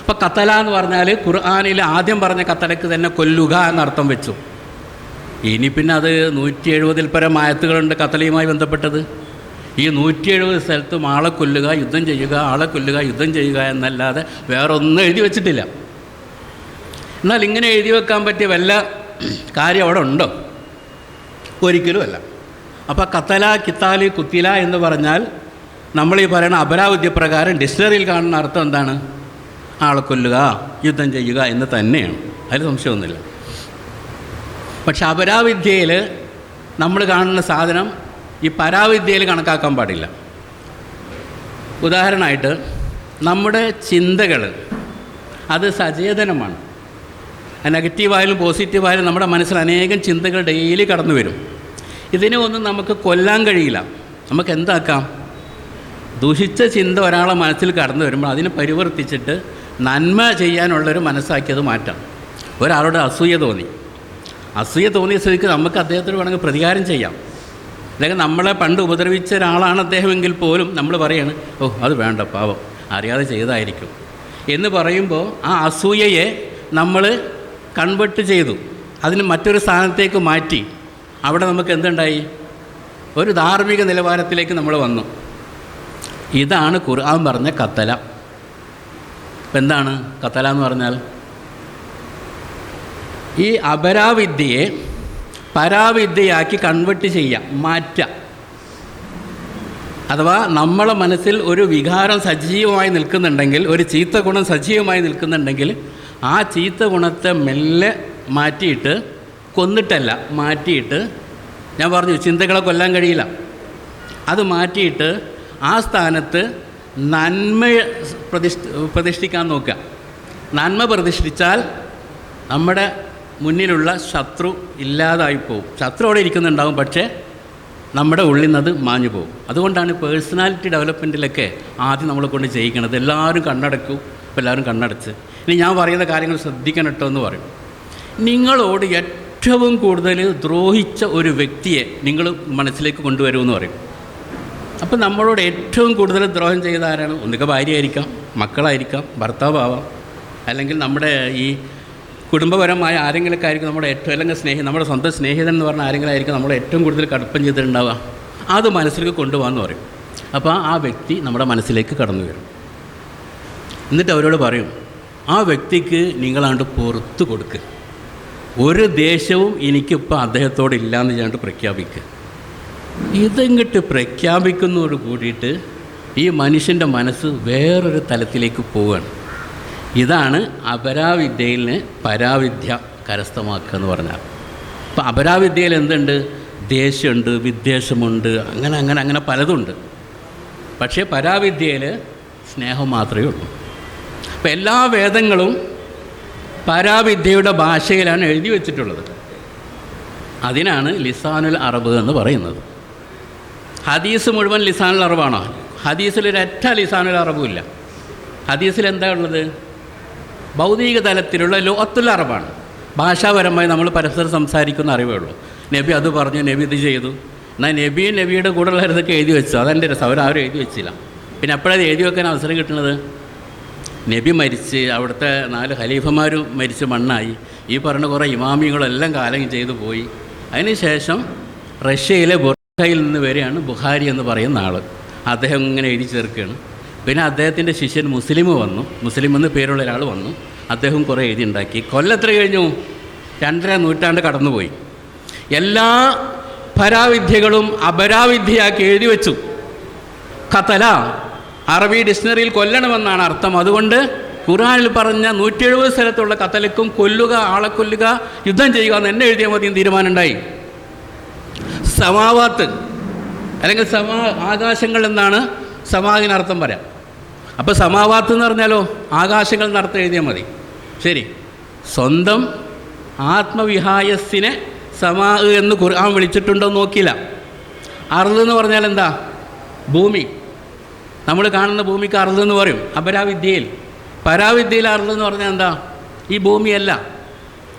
അപ്പോൾ കത്തല എന്ന് പറഞ്ഞാൽ ഖുർആാനിൽ ആദ്യം പറഞ്ഞ കത്തലക്ക് തന്നെ കൊല്ലുക എന്നർത്ഥം വെച്ചു. ഇനി പിന്നെ അത് നൂറ്റി എഴുപതിൽ പരം ആയത്തുകളുണ്ട് കത്തലയുമായി ബന്ധപ്പെട്ടത്. ഈ നൂറ്റി എഴുപത് സ്ഥലത്തും ആളെ കൊല്ലുക യുദ്ധം ചെയ്യുക ആളെ കൊല്ലുക യുദ്ധം ചെയ്യുക എന്നല്ലാതെ വേറെ ഒന്നും എഴുതി വെച്ചിട്ടില്ല. എന്നാൽ ഇങ്ങനെ എഴുതി വെക്കാൻ പറ്റിയ വല്ല കാര്യം അവിടെ ഉണ്ടോ? ഒരിക്കലുമല്ല അപ്പോൾ കത്തല കിത്താലി കുത്തില എന്ന് പറഞ്ഞാൽ നമ്മൾ ഈ പറയുന്ന അപരാവിദ്യ പ്രകാരം ഡിക്ഷണറിയിൽ കാണുന്ന അർത്ഥം എന്താണ്? ആളെ കൊല്ലുക യുദ്ധം ചെയ്യുക എന്ന് തന്നെയാണ്. അതിൽ സംശയമൊന്നുമില്ല. പക്ഷെ അപരാവിദ്യയിൽ നമ്മൾ കാണുന്ന സാധനം ഈ പരാവിദ്യയിൽ കണക്കാക്കാൻ പാടില്ല. ഉദാഹരണമായിട്ട് നമ്മുടെ ചിന്തകൾ അത് സചേതനമാണ്. നെഗറ്റീവായാലും പോസിറ്റീവായാലും നമ്മുടെ മനസ്സിൽ അനേകം ചിന്തകൾ ഡെയിലി കടന്നു വരും. ഇതിനെ ഒന്നും നമുക്ക് കൊല്ലാൻ കഴിയില്ല. നമുക്ക് എന്താക്കാം? ദുഷിച്ച ചിന്ത ഒരാളെ മനസ്സിൽ കടന്നു വരുമ്പോൾ അതിനെ പരിവർത്തിച്ചിട്ട് നന്മ ചെയ്യാനുള്ളൊരു മനസ്സാക്കിയത് മാറ്റാം. ഒരാളോട് അസൂയ തോന്നി. അസൂയ തോന്നിയ സ്ഥിതിക്ക് നമുക്ക് അദ്ദേഹത്തിന് വേണമെങ്കിൽ പ്രതികാരം ചെയ്യാം. അല്ലെങ്കിൽ നമ്മളെ പണ്ട് ഉപദ്രവിച്ച ഒരാളാണ് അദ്ദേഹമെങ്കിൽ പോലും നമ്മൾ പറയാണ് ഓ അത് വേണ്ട പാവം. അറിയാതെ ചെയ്തായിരിക്കും. എന്ന് പറയുമ്പോൾ ആ അസൂയയെ നമ്മൾ കൺവെർട്ട് ചെയ്തു. അതിന് മറ്റൊരു സ്ഥാനത്തേക്ക് മാറ്റി. അവിടെ നമുക്ക് എന്തുണ്ടായി? ഒരു ധാർമ്മിക നിലവാരത്തിലേക്ക് നമ്മൾ വന്നു. ഇതാണ് ഖുർആൻ പറഞ്ഞ കത്തല. ഇപ്പം എന്താണ് കത്തല എന്ന് പറഞ്ഞാൽ? ഈ അപരാവിദ്യയെ പരാവിദ്യയാക്കി കൺവെർട്ട് ചെയ്യാം മാറ്റാം അഥവാ നമ്മളെ മനസ്സിൽ ഒരു വികാരം സജീവമായി നിൽക്കുന്നുണ്ടെങ്കിൽ ഒരു ചീത്ത ഗുണം സജീവമായി നിൽക്കുന്നുണ്ടെങ്കിൽ ആ ചീത്ത ഗുണത്തെ മെല്ലെ മാറ്റിയിട്ട് കൊന്നിട്ടല്ല മാറ്റിയിട്ട് ഞാൻ പറഞ്ഞു ചിന്തകളെ കൊല്ലാൻ കഴിയില്ല. അത് മാറ്റിയിട്ട് ആ സ്ഥാനത്ത് നന്മ പ്രതിഷ്ഠ പ്രതിഷ്ഠിക്കാൻ നോക്കുക. നന്മ പ്രതിഷ്ഠിച്ചാൽ നമ്മുടെ മുന്നിലുള്ള ശത്രു ഇല്ലാതായി പോകും ശത്രു അവിടെ ഇരിക്കുന്നുണ്ടാവും പക്ഷേ നമ്മുടെ ഉള്ളിൽ നിന്ന് അത് മാഞ്ഞു പോകും അതുകൊണ്ടാണ് പേഴ്സണാലിറ്റി ഡെവലപ്മെന്റിലൊക്കെ ആദ്യം നമ്മളെ കൊണ്ട് ചെയ്യിക്കണത്. എല്ലാവരും കണ്ണടക്കും ഇപ്പോൾ എല്ലാവരും കണ്ണടച്ച്. ഇനി ഞാൻ പറയുന്ന കാര്യങ്ങൾ ശ്രദ്ധിക്കണം കേട്ടോ എന്ന് പറയും. നിങ്ങളോട് ഏറ്റവും കൂടുതൽ ദ്രോഹിച്ച ഒരു വ്യക്തിയെ നിങ്ങൾ മനസ്സിലേക്ക് കൊണ്ടുവരുമെന്ന് പറയും. അപ്പം നമ്മളോട് ഏറ്റവും കൂടുതൽ ദ്രോഹം ചെയ്ത ആരാണ്? ഒന്നുകിൽ ഭാര്യയായിരിക്കാം മക്കളായിരിക്കാം ഭർത്താവാവാം അല്ലെങ്കിൽ നമ്മുടെ ഈ കുടുംബപരമായ ആരെങ്കിലൊക്കെ ആയിരിക്കും നമ്മുടെ ഏറ്റവും അല്ലെങ്കിൽ സ്നേഹം നമ്മുടെ സ്വന്തം സ്നേഹിതൻ എന്ന് പറഞ്ഞ ആരെങ്കിലായിരിക്കും നമ്മൾ ഏറ്റവും കൂടുതൽ കടുപ്പം ചെയ്തിട്ടുണ്ടാവുക. അത് മനസ്സിലേക്ക് കൊണ്ടുപോകാമെന്ന് പറയും. അപ്പോൾ ആ വ്യക്തി നമ്മുടെ മനസ്സിലേക്ക് കടന്നു വരും. എന്നിട്ട് അവരോട് പറയും ആ വ്യക്തിക്ക് നിങ്ങളാണ്ട് പുറത്ത് കൊടുക്കുക ഒരു ദേഷ്യവും എനിക്കിപ്പോൾ അദ്ദേഹത്തോടില്ല എന്ന് ഞാൻ പ്രഖ്യാപിക്കുക ഇതെങ്കിട്ട് പ്രഖ്യാപിക്കുന്നതോട് കൂടിയിട്ട് ഈ മനുഷ്യന്റെ മനസ്സ് വേറൊരു തലത്തിലേക്ക് പോവുകയാണ് ഇതാണ് അപരാവിദ്യയിൽ പരാവിദ്യ കരസ്ഥമാക്കുക എന്ന് പറഞ്ഞാൽ. അപ്പോൾ അപരാവിദ്യയിൽ എന്തുണ്ട്? ദേഷ്യമുണ്ട് വിദ്വേഷമുണ്ട് അങ്ങനെ അങ്ങനെ അങ്ങനെ പലതുണ്ട്. പക്ഷേ പരാവിദ്യയിൽ സ്നേഹം മാത്രമേ ഉള്ളൂ. അപ്പം എല്ലാ വേദങ്ങളും പരാവിദ്യയുടെ ഭാഷയിലാണ് എഴുതി വച്ചിട്ടുള്ളത്. അതിനാണ് ലിസാനുൽ അറബ് എന്ന് പറയുന്നത്. ഹദീസ് മുഴുവൻ ലിസാനുൽ അറബാണോ. ഹദീസിൽ ഒരൊറ്റ ലിസാനുൽ അറബുമില്ല ഹദീസിൽ എന്താ ഉള്ളത്? ഭൗതിക തലത്തിലുള്ള ലോകത്തുള്ള അറിവാണ് ഭാഷാപരമായി നമ്മൾ പരസ്പരം സംസാരിക്കുന്ന അറിവേ ഉള്ളൂ. നബി അത് പറഞ്ഞു നബി ഇത് ചെയ്തു. എന്നാൽ നബിയും നബിയുടെ കൂടെയുള്ള ഇതൊക്കെ എഴുതി വെച്ചു? അതെന്റെ രസം. അവരാരും എഴുതി വെച്ചില്ല. പിന്നെ അപ്പോഴത് എഴുതി വെക്കാൻ അവസരം കിട്ടുന്നത്? നബി മരിച്ച് അവിടുത്തെ നാല് ഖലീഫമാരും മരിച്ച് മണ്ണായി. ഈ പറഞ്ഞ കുറേ ഇമാമികളെല്ലാം കാലം ചെയ്തു പോയി. അതിനുശേഷം റഷ്യയിലെ ബുർഖയിൽ നിന്ന് വരെയാണ് ബുഹാരി എന്ന് പറയുന്ന ആൾ അദ്ദേഹം ഇങ്ങനെ എഴുതി ചേർക്കുകയാണ്. പിന്നെ അദ്ദേഹത്തിന്റെ ശിഷ്യൻ മുസ്ലിം വന്നു. മുസ്ലിം എന്ന് പേരുള്ള ഒരാൾ വന്നു. അദ്ദേഹം കുറേ എഴുതി ഉണ്ടാക്കി. കൊല്ലത്ര കഴിഞ്ഞു? രണ്ടര നൂറ്റാണ്ട് കടന്നുപോയി. എല്ലാ പരാവിദ്യകളും അപരാവിദ്യയാക്കി എഴുതി വെച്ചു. കത്തല അറബി ഡിക്ഷണറിയിൽ കൊല്ലണമെന്നാണ് അർത്ഥം. അതുകൊണ്ട് ഖുറാനിൽ പറഞ്ഞ നൂറ്റി എഴുപത് സ്ഥലത്തുള്ള കത്തലക്കും കൊല്ലുക ആളെ കൊല്ലുക യുദ്ധം ചെയ്യുക എന്ന് എന്നെ എഴുതിയാൽ മതി തീരുമാനമുണ്ടായി. സമാവാത്ത് അല്ലെങ്കിൽ സമാ ആകാശങ്ങൾ എന്നാണ് സമാഹിനർത്ഥം പറയാം. അപ്പോൾ സമാവാത്ത് എന്ന് പറഞ്ഞാലോ ആകാശങ്ങൾ നടത്തം എഴുതിയാൽ മതി. ശരി. സ്വന്തം ആത്മവിഹായസിനെ സമാ എന്ന് ഖുർആൻ വിളിച്ചിട്ടുണ്ടോ നോക്കിയില്ല. അറുത് എന്ന് പറഞ്ഞാൽ എന്താ? ഭൂമി. നമ്മൾ കാണുന്ന ഭൂമിക്ക് അറുത് എന്ന് പറയും അപരാവിദ്യയിൽ. പരാവിദ്യയിൽ അറുത് എന്ന് പറഞ്ഞാൽ എന്താ? ഈ ഭൂമിയല്ല.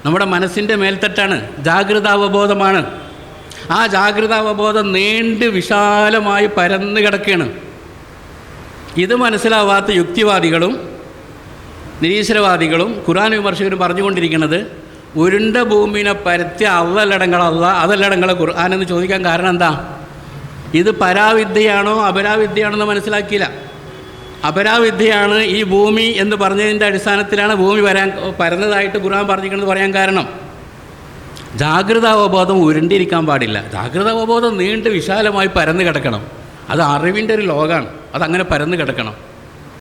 നമ്മുടെ മനസ്സിന്റെ മേൽത്തട്ടാണ് ജാഗ്രതാവബോധമാണ്. ആ ജാഗ്രതാവബോധം നീണ്ട് വിശാലമായി പരന്ന് കിടക്കുകയാണ്. ഇത് മനസ്സിലാവാത്ത യുക്തിവാദികളും നിരീശ്വരവാദികളും ഖുർആൻ വിമർശകരും പറഞ്ഞുകൊണ്ടിരിക്കുന്നത് ഉരുണ്ട ഭൂമിനെ പരത്തിയ അതല്ലടങ്ങളല്ല അതല്ലടങ്ങളെ ഖുർആൻ എന്ന് ചോദിക്കാൻ കാരണം എന്താ? ഇത് പരാവിദ്യയാണോ അപരാവിദ്യയാണോ എന്ന് മനസ്സിലാക്കിയില്ല. അപരാവിദ്യയാണ് ഈ ഭൂമി എന്ന് പറഞ്ഞതിന്റെ അടിസ്ഥാനത്തിലാണ് ഭൂമി വരാൻ പരന്നതായിട്ട് ഖുർആൻ പറഞ്ഞിരിക്കുന്നത് പറയാൻ കാരണം. ജാഗ്രതാവബോധം ഉരുണ്ടിരിക്കാൻ പാടില്ല. ജാഗ്രതാവബോധം നീണ്ട് വിശാലമായി പരന്നു കിടക്കണം. അത് അറിവിന്റെ ഒരു ലോകമാണ് അതങ്ങനെ പരന്നു കിടക്കണം.